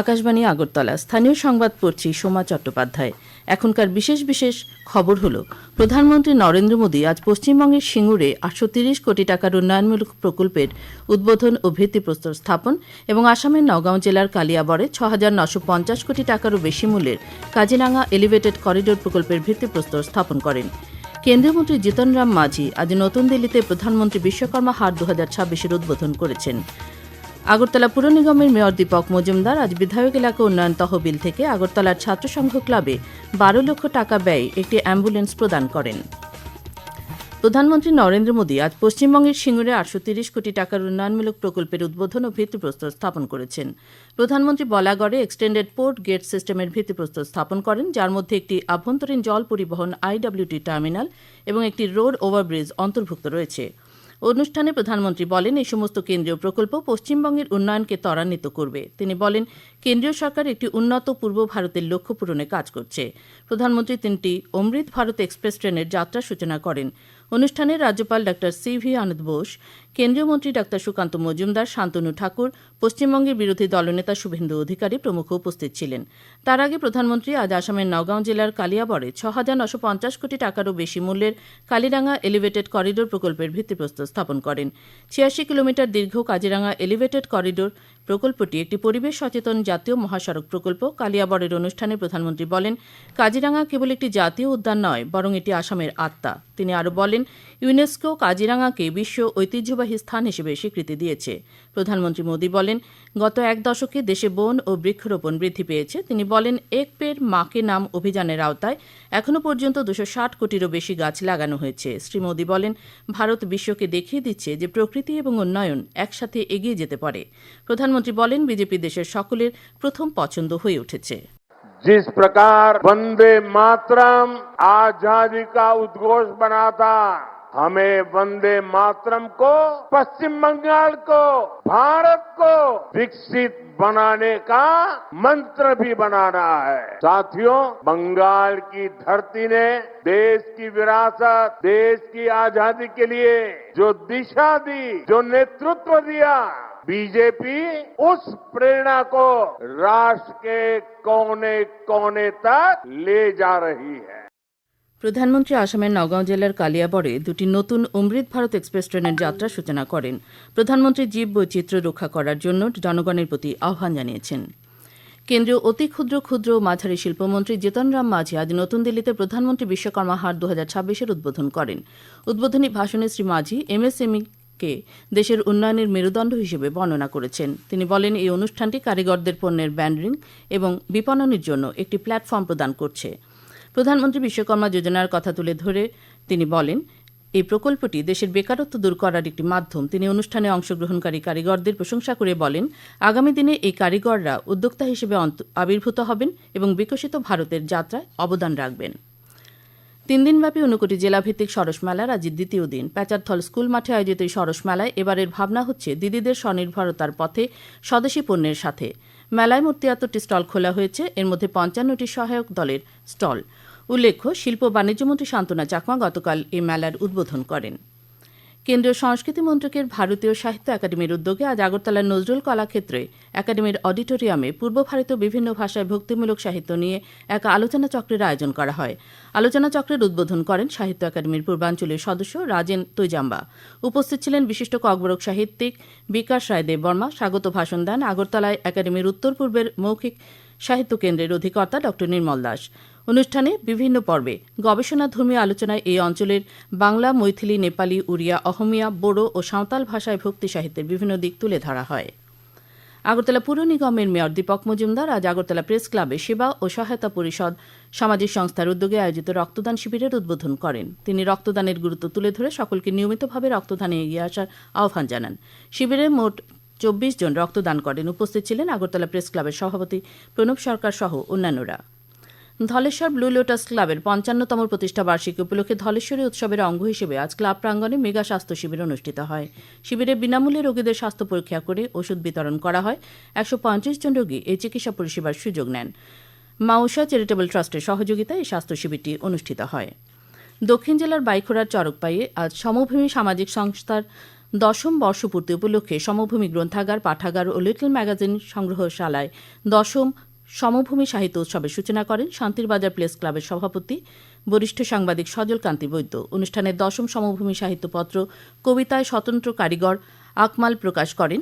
আকাশবাণী আগরতলা। স্থানীয় সংবাদ পড়ছি সোমা চট্টোপাধ্যায়। এখনকার বিশেষ বিশেষ খবর হল, প্রধানমন্ত্রী নরেন্দ্র মোদী আজ পশ্চিমবঙ্গের সিঙ্গুরে আটশো তিরিশ কোটি টাকার উন্নয়নমূলক প্রকল্পের উদ্বোধন ও ভিত্তিপ্রস্তর স্থাপন এবং আসামের নগাঁও জেলার কালিয়াবরে ছ হাজার নশো পঞ্চাশ কোটি টাকারও বেশি মূল্যের কাজিরাঙ্গা এলিভেটেড করিডোর প্রকল্পের ভিত্তিপ্রস্তর স্থাপন করেন। কেন্দ্রীয় মন্ত্রী জিতন রাম মাঝি আজ নতুন দিল্লিতে প্রধানমন্ত্রী বিশ্বকর্মা হাট দু হাজার ছাব্বিশের উদ্বোধন করেছেন। আগরতলা পুর নিগমের মেয়র দীপক মজুমদার আজ বিধায়ক এলাকা উন্নয়ন তহবিল থেকে আগরতলার ছাত্রসংঘ ক্লাবে বারো লক্ষ টাকা ব্যয় একটি অ্যাম্বুলেন্স প্রদান করেন। প্রধানমন্ত্রী নরেন্দ্র মোদী আজ পশ্চিমবঙ্গের সিঙ্গুরে আটশো তিরিশ কোটি টাকার উন্নয়নমূলক প্রকল্পের উদ্বোধন ও ভিত্তিপ্রস্তর স্থাপন করেছেন। প্রধানমন্ত্রী বলাগড়ে এক্সটেন্ডেড পোর্ট গেট সিস্টেমের ভিত্তিপ্রস্তর স্থাপন করেন, যার মধ্যে একটি আভ্যন্তরীণ জল পরিবহন আইডব্লিউটি টার্মিনাল এবং একটি রোড ওভারব্রিজ অন্তর্ভুক্ত রয়েছে। অনুষ্ঠানে প্রধানমন্ত্রী বলেন, এই সমস্ত কেন্দ্রীয় প্রকল্প পশ্চিমবঙ্গের উন্নয়নকে ত্বরান্বিত করবে। তিনি বলেন, কেন্দ্রীয় সরকার একটি উন্নত পূর্ব ভারতের লক্ষ্য পূরণে কাজ করছে। প্রধানমন্ত্রী তিনটি অমৃত ভারত এক্সপ্রেস ট্রেনের যাত্রা সূচনা করেন। অনুষ্ঠানে রাজ্যপাল ডা. সি ভি আনন্দ বোস, কেন্দ্রীয় মন্ত্রী ডা. সুকান্ত মজুমদার, শান্তনু ঠাকুর, পশ্চিমবঙ্গের বিরোধী দলনেতা শুভেন্দু অধিকারী প্রমুখ উপস্থিত ছিলেন। তার আগে প্রধানমন্ত্রী আজ আসামের নগাঁও জেলার কালিয়াবরে ছ হাজার নশো পঞ্চাশ কোটি টাকারও বেশি মূল্যের কালিরাঙ্গা এলিভেটেড করিডোর প্রকল্পের ভিত্তিপ্রস্তর স্থাপন করেন। ছিয়াশি কিলোমিটার দীর্ঘ কাজিরাঙ্গা এলিভেটেড করিডোর প্রকল্পটি একটি পরিবেশ সচেতন জাতীয় মহাসড়ক প্রকল্প। কালিয়াবরের অনুষ্ঠানে প্রধানমন্ত্রী বলেন কাজিরাঙ্গা কেবল একটি জাতীয় উদ্যান নয়, বরং এটি আসামের আত্মা। তিনি আরও বলেন ইউনেস্কো কাজিরাঙ্গাকে বিশ্ব ঐতিহ্যবাহী স্থান হিসেবে স্বীকৃতি দিয়েছে প্রধানমন্ত্রী মোদী বলেন গত এক দশকে দেশে বন ও বৃক্ষরোপণ বৃদ্ধি পেয়েছে তিনি বলেন এক পের মাকে নাম অভিযানের আওতায় এখনও পর্যন্ত দুশো ষাট কোটিরও বেশি গাছ লাগানো হয়েছে শ্রী মোদী বলেন ভারত বিশ্বকে দেখিয়ে দিচ্ছে যে প্রকৃতি এবং উন্নয়ন একসাথে এগিয়ে যেতে পারে প্রধানমন্ত্রী বলেন বিজেপি দেশের সকলের প্রথম পছন্দ হয়ে উঠেছে जिस प्रकार वंदे मातरम आजादी का उद्घोष बना था हमें वंदे मातरम को, पश्चिम बंगाल को, भारत को विकसित बनाने का मंत्र भी बनाना है। साथियों, बंगाल की धरती ने देश की विरासत, देश की आज़ादी के लिए जो दिशा दी, जो नेतृत्व दिया, बीजेपी उस प्रेरणा को राष्ट्र के कोने कोने तक ले जा रही है। প্রধানমন্ত্রী আসামের নগাঁও জেলার কালিয়াবরে দুটি নতুন অমৃত ভারত এক্সপ্রেস ট্রেনের যাত্রা সূচনা করেন। প্রধানমন্ত্রী জীব বৈচিত্র্য রক্ষা করার জন্য জনগণের প্রতি আহ্বান জানিয়েছেন। কেন্দ্রীয় অতি ক্ষুদ্র ক্ষুদ্র ও মাঝারি শিল্পমন্ত্রী জিতন রাম মাঝি আজ নতুন দিল্লিতে প্রধানমন্ত্রী বিশ্বকর্মা হাট দু হাজার ছাব্বিশের উদ্বোধন করেন। উদ্বোধনী ভাষণে শ্রী মাঝি এমএসএমই কে দেশের উন্নয়নের মেরুদণ্ড হিসেবে বর্ণনা করেছেন। তিনি বলেন, এই অনুষ্ঠানটি কারিগরদের পণ্যের ব্যান্ডিং এবং বিপণনের জন্য একটি প্ল্যাটফর্ম প্রদান করছে। প্রধানমন্ত্রী বিশ্বকর্মা যোজনার কথা তুলে ধরে তিনি বলেন, এই প্রকল্পটি দেশের বেকারত্ব দূর করার একটি মাধ্যম। তিনি অনুষ্ঠানে অংশগ্রহণকারী কারিগরদের প্রশংসা করে বলেন, আগামী দিনে এই কারিগররা উদ্যোক্তা হিসেবে আবির্ভূত হবেন এবং বিকশিত ভারতের যাত্রায় অবদান রাখবেন। তিন দিনব্যাপী ঊনকোটি জেলাভিত্তিক সরস মেলার আজ দ্বিতীয় দিন। প্যাচারথল স্কুল মাঠে আয়োজিত এই সরস মেলায় এবারের ভাবনা হচ্ছে দিদিদের স্বনির্ভরতার পথে স্বদেশী পণ্যের সাথে। মেলায় মোট তিয়াত্তরটি স্টল খোলা হয়েছে, এর মধ্যে পঞ্চান্নটি সহায়ক দলের স্টল। উল্লেখ্য, শিল্প বাণিজ্যমন্ত্রী শান্তনা চাকমা গতকাল এই মেলার উদ্বোধন করেন। কেন্দ্রীয় সংস্কৃতি মন্ত্রকের ভারতীয় সাহিত্য একাডেমির উদ্যোগে আজ আগরতলার নজরুল কলাক্ষেত্রে একাডেমির অডিটোরিয়ামে পূর্ব ভারতীয় বিভিন্ন ভাষায় ভক্তিমূলক সাহিত্য নিয়ে এক আলোচনা চক্রের আয়োজন করা হয়। আলোচনা চক্রের উদ্বোধন করেন সাহিত্য একাডেমির পূর্বাঞ্চলীয় সদস্য রাজেন তৈজাম্বা। উপস্থিত ছিলেন বিশিষ্ট ককবরক সাহিত্যিক বিকাশ রায় দেববর্মা স্বাগত ভাষণ দেন আগরতলায় একাডেমির উত্তর পূর্বের মৌখিক সাহিত্য কেন্দ্রের অধিকর্তা ড নির্মল দাস। অনুষ্ঠানে বিভিন্ন পর্বে গবেষণা ধর্মীয় আলোচনায় এই অঞ্চলের বাংলা, মৈথিলি, নেপালি, উড়িয়া, অহমিয়া, বোড়ো ও সাঁওতাল ভাষায় ভক্তি সাহিত্যের বিভিন্ন দিক তুলে ধরা হয়। আগরতলা পুর নিগমের মেয়র দীপক মজুমদার আজ আগরতলা প্রেস ক্লাবে সেবা ও সহায়তা পরিষদ সামাজিক সংস্থার উদ্যোগে আয়োজিত রক্তদান শিবিরের উদ্বোধন করেন। তিনি রক্তদানের গুরুত্ব তুলে ধরে সকলকে নিয়মিতভাবে রক্তদানে এগিয়ে আসার আহ্বান জানান। শিবিরে মোট চব্বিশ জন রক্তদান করেন। উপস্থিত ছিলেন আগরতলা প্রেস ক্লাবের সভাপতি প্রণব সরকার সহ অন্যান্যরা। ধলেশ্বর ব্লু লোটাস ক্লাবের পঞ্চান্নতম প্রতিষ্ঠা বার্ষিকী উপলক্ষে ধলেশ্বরী উৎসবের অঙ্গ হিসেবে আজ ক্লাব প্রাঙ্গণে মেগা স্বাস্থ্য শিবির অনুষ্ঠিত হয়। শিবিরে বিনামূল্যে রোগীদের স্বাস্থ্য পরীক্ষা করে ওষুধ বিতরণ করা হয়। একশো পঞ্চাশ জন রোগী এই চিকিৎসা পরিষেবার সুযোগ নেন। মাউসা চ্যারিটেবল ট্রাস্টের সহযোগিতায় এই স্বাস্থ্য শিবিরটি অনুষ্ঠিত হয়। দক্ষিণ জেলার বাইখোড়ার চরকপাইয়ে আজ সমভূমি সামাজিক সংস্থার দশম বর্ষপূর্তি উপলক্ষে সমভূমি গ্রন্থাগার, পাঠাগার ও লিটল ম্যাগাজিন সংগ্রহশালায় দশম সমভূমি সাহিত্য উৎসবের সূচনা করেন শান্তিরবাজার প্লেস ক্লাবের সভাপতি, বরিষ্ঠ সাংবাদিক সজল কান্তি বৈদ্য। অনুষ্ঠানে দশম সমভূমি সাহিত্যপত্র কবিতায় স্বতন্ত্র কারিগর আকমাল প্রকাশ করেন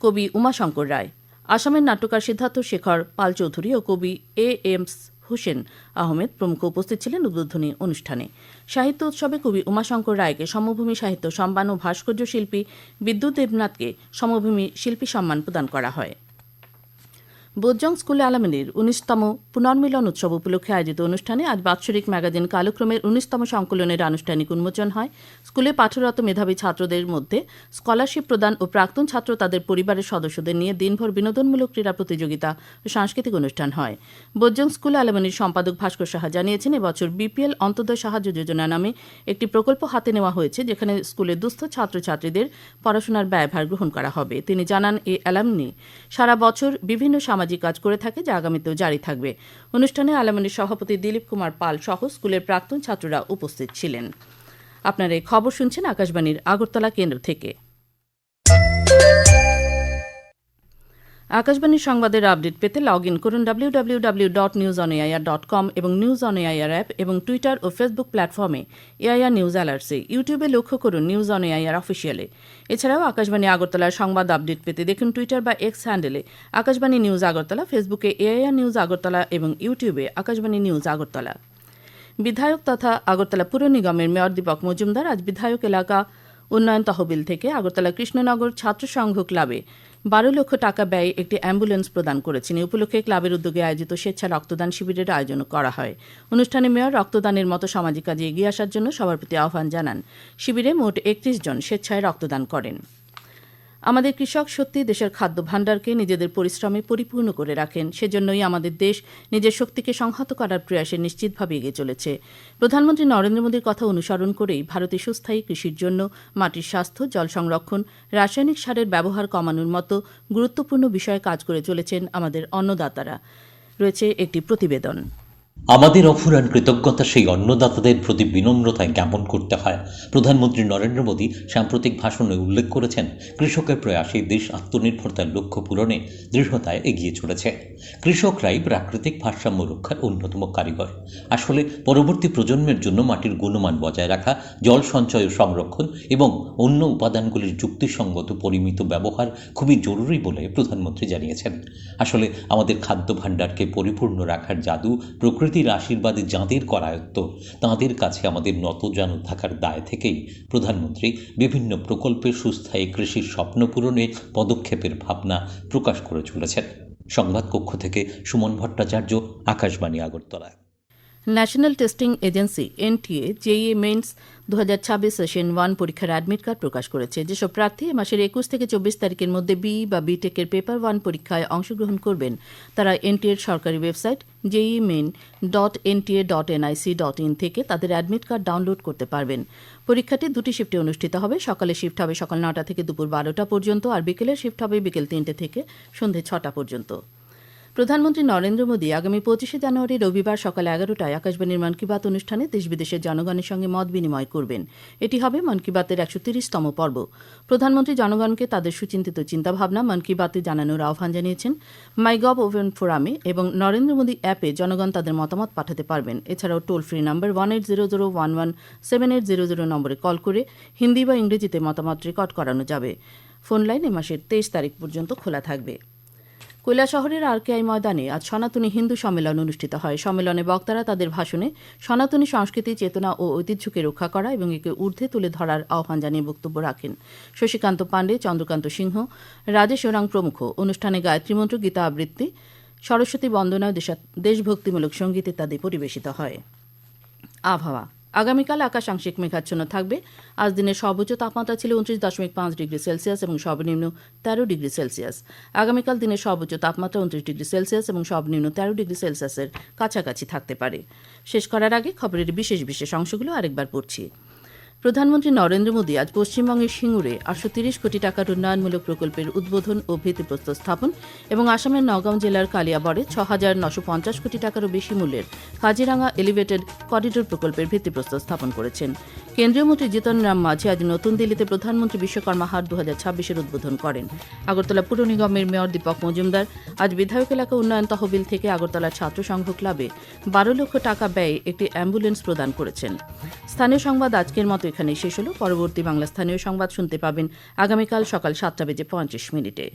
কবি উমাশঙ্কর রায়। আসামের নাট্যকার সিদ্ধার্থ শেখর পাল চৌধুরী ও কবি এ এম হোসেন আহমেদ প্রমুখ উপস্থিত ছিলেন উদ্বোধনী অনুষ্ঠানে। সাহিত্য উৎসবে কবি উমাশঙ্কর রায়কে সমভূমি সাহিত্য সম্মান ও ভাস্কর্য শিল্পী বিদ্যুৎ দেবনাথকে সমভূমি শিল্পী সম্মান প্রদান করা হয়। বোজ্জং স্কুল আলামিনীর উনিশতম পুনর্মিলন উৎসব উপলক্ষে আয়োজিত অনুষ্ঠানে আজ বাৎসরিক ম্যাগাজিন কালক্রমের উনিশতম সংকলনের আনুষ্ঠানিক উন্মোচন হয়। স্কুলে পাঠরত মেধাবী ছাত্রদের মধ্যে স্কলারশিপ প্রদান ও প্রাক্তন ছাত্র তাদের পরিবারের সদস্যদের নিয়ে দিনভর বিনোদনমূলক ক্রীড়া প্রতিযোগিতা ও সাংস্কৃতিক অনুষ্ঠান হয়। বোজং স্কুল আলামিনীর সম্পাদক ভাস্কর সাহা জানিয়েছেন, এবছর বিপিএল অন্তোদয় সাহায্য যোজনা নামে একটি প্রকল্প হাতে নেওয়া হয়েছে, যেখানে স্কুলের দুস্থ ছাত্রছাত্রীদের পড়াশোনার ব্যয়ভার গ্রহণ করা হবে। তিনি জানান এই অ্যালামনি সারা বছর বিভিন্ন সামাজিক কাজ করে থাকে, যা আগামীতেও জারি থাকবে। অনুষ্ঠানে আলামনির সভাপতি দিলীপ কুমার পাল সহ স্কুলের প্রাক্তন ছাত্ররা উপস্থিত ছিলেন। আপনারা এই খবর শুনছেন আকাশবাণীর আগরতলা কেন্দ্র থেকে। আকাশবাণীর সংবাদের আপডেট পেতে লগ ইন করুন ডাব্লিউ ডট ডট কম এবং নিউজ অন এআইআর অ্যাপ এবং টুইটার ও ফেসবুক প্ল্যাটফর্মে এআইআর নিউজ অ্যালার্টসে ইউটিউবে লক্ষ্য করুন নিউজ অন এআইআর অফিসিয়ালে এছাড়াও আকাশবাণী আগরতলার সংবাদ আপডেট পেতে দেখুন টুইটার বা এক্স হ্যান্ডেলে আকাশবাণী নিউজ আগরতলা ফেসবুকে এআইআর নিউজ আগরতলা এবং ইউটিউবে আকাশবাণী নিউজ আগরতলা। বিধায়ক তথা আগরতলা পুর নিগমের মেয়র দীপক মজুমদার আজ বিধায়ক এলাকা উন্নয়ন তহবিল থেকে আগরতলা কৃষ্ণনগর ছাত্র সংঘ ক্লাবে বারো লক্ষ টাকা ব্যয়ে একটি অ্যাম্বুলেন্স প্রদান করেছেন এ উপলক্ষে ক্লাবের উদ্যোগে আয়োজিত স্বেচ্ছা রক্তদান শিবিরের আয়োজন করা হয়। অনুষ্ঠানে মেয়র রক্তদানের মতো সামাজিক কাজে এগিয়ে আসার জন্য সবার প্রতি আহ্বান জানান। শিবিরে মোট একত্রিশ জন স্বেচ্ছায় রক্তদান করেন। আমাদের কৃষক সত্যি দেশের খাদ্য ভাণ্ডারকে নিজেদের পরিশ্রমে পরিপূর্ণ করে রাখেন। সেজন্যই আমাদের দেশ নিজের শক্তিকে সংহত করার প্রয়াসে নিশ্চিতভাবে এগিয়ে চলেছে। প্রধানমন্ত্রী নরেন্দ্র মোদীর কথা অনুসরণ করেই ভারতে সুস্থায়ী কৃষির জন্য মাটির স্বাস্থ্য, জল সংরক্ষণ, রাসায়নিক সারের ব্যবহার কমানোর মতো গুরুত্বপূর্ণ বিষয়ে কাজ করে চলেছেন আমাদের অন্নদাতারা। রয়েছে একটি প্রতিবেদন। আমাদের অফুরান কৃতজ্ঞতা সেই অন্নদাতাদের প্রতি বিনম্রতায় জ্ঞাপন করতে হয়। প্রধানমন্ত্রী নরেন্দ্র মোদী সাম্প্রতিক ভাষণে উল্লেখ করেছেন, কৃষকের প্রয়াসে দেশ আত্মনির্ভরতার লক্ষ্য পূরণে দৃঢ়তায় এগিয়ে চলেছে। কৃষকরাই প্রাকৃতিক ভারসাম্য রক্ষার অন্যতম কারিগর। আসলে পরবর্তী প্রজন্মের জন্য মাটির গুণমান বজায় রাখা, জল সঞ্চয় ও সংরক্ষণ এবং অন্য উপাদানগুলির যুক্তিসঙ্গত পরিমিত ব্যবহার খুবই জরুরি বলে প্রধানমন্ত্রী জানিয়েছেন। আসলে আমাদের খাদ্য ভাণ্ডারকে পরিপূর্ণ রাখার জাদু প্রকৃতির আশীর্বাদে যাঁদের করায়ত্ত তাঁদের কাছে আমাদের নতজানু থাকার দায় থেকেই প্রধানমন্ত্রী বিভিন্ন প্রকল্পের সুস্থায়ী কৃষির স্বপ্ন পূরণে পদক্ষেপের ভাবনা প্রকাশ করে চলেছেন। সংবাদকক্ষ থেকে Suman Bhattacharya, Akashvani Agartala. National testing agency, NTA JEE mains দু হাজার ছাব্বিশ সেশন ওয়ান পরীক্ষার অ্যাডমিট কার্ড প্রকাশ করেছে। যেসব প্রার্থী এ মাসের একুশ থেকে চব্বিশ তারিখের মধ্যে বি বা বিটেকের পেপার ওয়ান পরীক্ষায় অংশগ্রহণ করবেন, তারা এনটিএর সরকারি website JEE main dot NTA dot NIC dot in থেকে তাদের অ্যাডমিট কার্ড ডাউনলোড করতে পারবেন। পরীক্ষাটি দুটি শিফটে অনুষ্ঠিত হবে, সকালে শিফট হবে সকাল নটা থেকে দুপুর বারোটা পর্যন্ত আর বিকেলের শিফট হবে বিকেল তিনটে থেকে সন্ধে ছটা পর্যন্ত। প্রধানমন্ত্রী নরেন্দ্র মোদী আগামী পঁচিশে জানুয়ারি রবিবার সকাল এগারোটায় আকাশবাণীর মন কি বাত অনুষ্ঠানে দেশ বিদেশের জনগণের সঙ্গে মত বিনিময় করবেন। এটি হবে মন কি বাতের একশো তিরিশতম পর্ব। প্রধানমন্ত্রী জনগণকে তাদের সুচিন্তিত চিন্তাভাবনা মন কি বাতে জানানোর আহ্বান জানিয়েছেন মাইগভ ওভেন ফোরামে এবং নরেন্দ্র মোদী অ্যাপে জনগণ তাদের মতামত পাঠাতে পারবেন। এছাড়াও toll free number one eight zero zero one one seven eight zero zero নম্বরে কল করে হিন্দি বা ইংরেজিতে মতামত রেকর্ড করানো যাবে। ফোন লাইন এ মাসের তেইশ তারিখ পর্যন্ত খোলা থাকবে। কৈলা শহরের আরকেআই ময়দানে আজ সনাতনী হিন্দু সম্মেলন অনুষ্ঠিত হয়। সম্মেলনে বক্তারা তাদের ভাষণে সনাতনী সংস্কৃতি, চেতনা ও ঐতিহ্যকে রক্ষা করা এবং একে ঊর্ধ্বে তুলে ধরার আহ্বান জানিয়ে বক্তব্য রাখেন। শশীকান্ত পাণ্ডে, চন্দ্রকান্ত সিংহ, রাজেশ ওরাং প্রমুখ। অনুষ্ঠানে গায়ত্রী মন্ত্র গীতা আবৃত্তি, সরস্বতী বন্দনা দেশভক্তিমূলক সংগীত ইত্যাদি পরিবেশিত হয়। আবহাওয়া আগামীকাল আকাশ আংশিক মেঘাচ্ছন্ন থাকবে। আজ দিনের সর্বোচ্চ তাপমাত্রা ছিল উনত্রিশ দশমিক পাঁচ ডিগ্রি সেলসিয়াস এবং সর্বনিম্ন তেরো ডিগ্রি সেলসিয়াস। আগামীকাল দিনের সর্বোচ্চ তাপমাত্রা উনত্রিশ ডিগ্রি সেলসিয়াস এবং সর্বনিম্ন তেরো ডিগ্রি সেলসিয়াসের কাছাকাছি থাকতে পারে। শেষ করার আগে খবরের বিশেষ বিশেষ অংশগুলো আরেকবার পড়ছি। প্রধানমন্ত্রী নরেন্দ্র মোদী আজ পশ্চিমবঙ্গের সিঙ্গুরে আটশো তিরিশ কোটি টাকার উন্নয়নমূলক প্রকল্পের উদ্বোধন ও ভিত্তিপ্রস্তর স্থাপন এবং আসামের নগাঁও জেলার কালিয়াবরে ছ হাজার নশো পঞ্চাশ কোটি টাকারও বেশি মূল্যের কাজিরাঙ্গা এলিভেটেড করিডোর প্রকল্পের ভিত্তিপ্রস্তর স্থাপন করেছেন। কেন্দ্রীয় মন্ত্রী জিতন রাম মাঝি আজ নতুন দিল্লিতে প্রধানমন্ত্রী বিশ্বকর্মা হাট দু হাজার ছাব্বিশের উদ্বোধন করেন। আগরতলা পুর নিগমের মেয়র দীপক মজুমদার আজ বিধায়ক এলাকা উন্নয়ন তহবিল থেকে আগরতলা ছাত্র সংঘ ক্লাবে বারো লক্ষ টাকা ব্যয়ে একটি অ্যাম্বুলেন্স প্রদান করেছেন। স্থানীয় সংবাদ আজকের মতো এখানেই শেষ হলো। পরবর্তী বাংলা স্থানীয় সংবাদ শুনতে পাবেন আগামীকাল সকাল সাতটা বেজে পঞ্চাশ মিনিটে।